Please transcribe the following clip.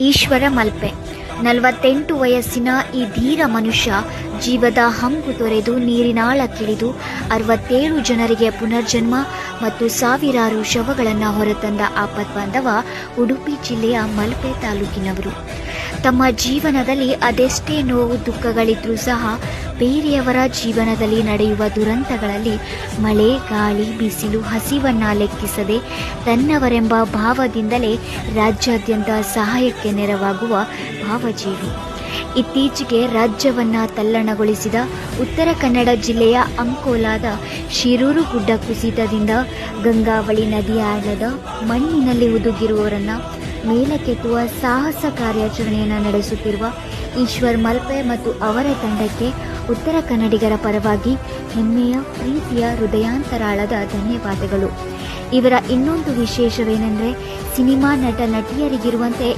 ಈಶ್ವರ ಮಲ್ಪೆ. ನಲವತ್ತೆಂಟು ವಯಸ್ಸಿನ ಈ ಧೀರ ಮನುಷ್ಯ ಜೀವದ ಹಂಗು ತೊರೆದು ನೀರಿನಾಳಕ್ಕಿಳಿದು ಅರವತ್ತೇಳು ಜನರಿಗೆ ಪುನರ್ಜನ್ಮ ಮತ್ತು ಸಾವಿರಾರು ಶವಗಳನ್ನು ಹೊರತಂದ ಆಪತ್ಬಾಂಧವ ಉಡುಪಿ ಜಿಲ್ಲೆಯ ಮಲ್ಪೆ ತಾಲೂಕಿನವರು. ತಮ್ಮ ಜೀವನದಲ್ಲಿ ಅದೆಷ್ಟೇ ನೋವು ದುಃಖಗಳಿದ್ರೂ ಸಹ ಬೇರೆಯವರ ಜೀವನದಲ್ಲಿ ನಡೆಯುವ ದುರಂತಗಳಲ್ಲಿ ಮಳೆ, ಗಾಳಿ, ಬಿಸಿಲು, ಹಸಿವನ್ನ ಲೆಕ್ಕಿಸದೆ ತನ್ನವರೆಂಬ ಭಾವದಿಂದಲೇ ರಾಜ್ಯಾದ್ಯಂತ ಸಹಾಯಕ್ಕೆ ನೆರವಾಗುವ ಭಾವಜೀವಿ. ಇತ್ತೀಚೆಗೆ ರಾಜ್ಯವನ್ನ ತಲ್ಲಣಗೊಳಿಸಿದ ಉತ್ತರ ಕನ್ನಡ ಜಿಲ್ಲೆಯ ಅಂಕೋಲಾದ ಶಿರೂರು ಗುಡ್ಡ ಕುಸಿತದಿಂದ ಗಂಗಾವಳಿ ನದಿಯ ಆಳದ ಮಣ್ಣಿನಲ್ಲಿ ಹುದುಗಿರುವವರನ್ನ ಮೇಲಕ್ಕೆತ್ತುವ ಸಾಹಸ ಕಾರ್ಯಾಚರಣೆಯನ್ನು ನಡೆಸುತ್ತಿರುವ ಈಶ್ವರ್ ಮಲ್ಪೆ ಮತ್ತು ಅವರ ತಂಡಕ್ಕೆ ಉತ್ತರ ಕನ್ನಡಿಗರ ಪರವಾಗಿ ಹೆಮ್ಮೆಯ, ಪ್ರೀತಿಯ ಹೃದಯಾಂತರಾಳದ ಧನ್ಯವಾದಗಳು. ಇವರ ಇನ್ನೊಂದು ವಿಶೇಷವೇನೆಂದರೆ, ಸಿನಿಮಾ ನಟ, ನಟಿಯರಿಗಿರುವಂತೆ